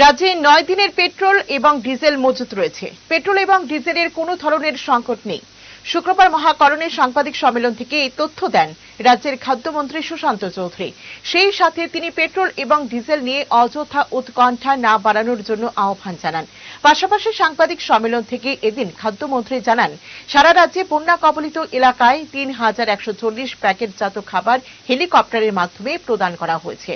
রাজ্যে নয় দিনের পেট্রোল এবং ডিজেল মজুত রয়েছে। পেট্রোল এবং ডিজেলের কোনো ধরনের সংকট নেই। শুক্রবার মহাকরণের সাংবাদিক সম্মেলন থেকে এই তথ্য দেন রাজ্যের খাদ্যমন্ত্রী সুশান্ত চৌধুরী। সেই সাথে তিনি পেট্রোল এবং ডিজেল নিয়ে অযথা উৎকণ্ঠা না বাড়ানোর জন্য আহ্বান জানান। পাশাপাশি সাংবাদিক সম্মেলন থেকে এদিন খাদ্যমন্ত্রী জানান, সারা রাজ্যে বন্যা কবলিত এলাকায় তিন হাজার একশো চল্লিশ প্যাকেটজাত খাবার হেলিকপ্টারের মাধ্যমে প্রদান করা হয়েছে।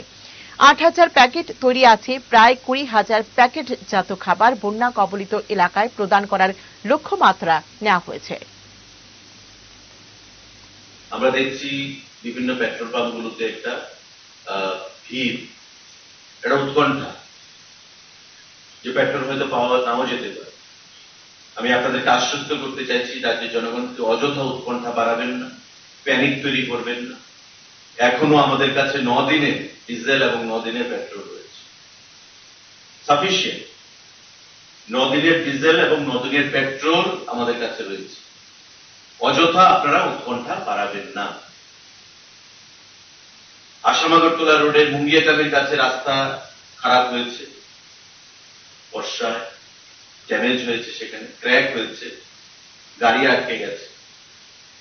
আট হাজার প্যাকেট তৈরি আছে, প্রায় কুড়ি হাজার প্যাকেটজাত খাবার বন্যা কবলিত এলাকায় প্রদান করার লক্ষ্যমাত্রা নেওয়া হয়েছে। আমরা দেখছি বিভিন্ন পেট্রোল পাম্পগুলোতে একটা ভিড়, একটা উৎকণ্ঠা। যে পেট্রোল হয়তো পাওয়া নাও যেতে পারে। আমি আপনাদেরকে আশ্বস্ত করতে চাইছি, রাজ্যের জনগণকে অযথা উৎকণ্ঠা বাড়াবেন না, প্যানিক তৈরি করবেন না। এখনও আমাদের কাছে ন দিনে ডিজেল এবং ন দিনের পেট্রোল রয়েছে। সাফিসিয়েন্ট ন দিনের ডিজেল এবং ন দিনের পেট্রোল আমাদের কাছে রয়েছে। অযথা আপনারা উৎকণ্ঠা বাড়াবেন না। আসামাগরতলা রোডের মুঙ্গিয়াকামের কাছে রাস্তা খারাপ হয়েছে। বর্ষায় ড্যামেজ হয়েছে সেখানে, ক্র্যাক হয়েছে। গাড়ি আটকে গেছে।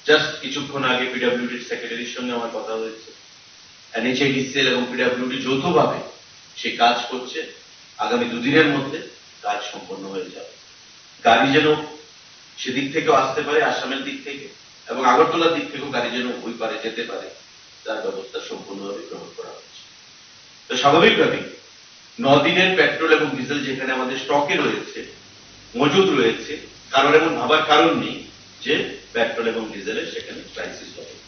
জাস্ট কিছুক্ষণ আগে পিডব্লিউডির সেক্রেটারির সঙ্গে আমার কথা হয়েছে। এনএচআইডিসিএল এবং পিডব্লিউডি যৌথভাবে সে কাজ করছে। আগামী দুদিনের মধ্যে কাজ সম্পন্ন হয়ে যাবে। গাড়ি যেন সেদিক থেকেও আসতে পারে আসামের দিক থেকে এবং আগরতলার দিক থেকেও গাড়ি যেন ওই পারে যেতে পারে, তার ব্যবস্থা সম্পূর্ণভাবে গ্রহণ করা হচ্ছে তো স্বাভাবিকভাবেই নদিনের পেট্রোল এবং ডিজেল যেখানে আমাদের স্টকে রয়েছে, মজুদ রয়েছে কারণ এমন ভাবার কারণ নেই। যে পেট্রোল এবং ডিজেলের সেখানে ক্রাইসিস হবে।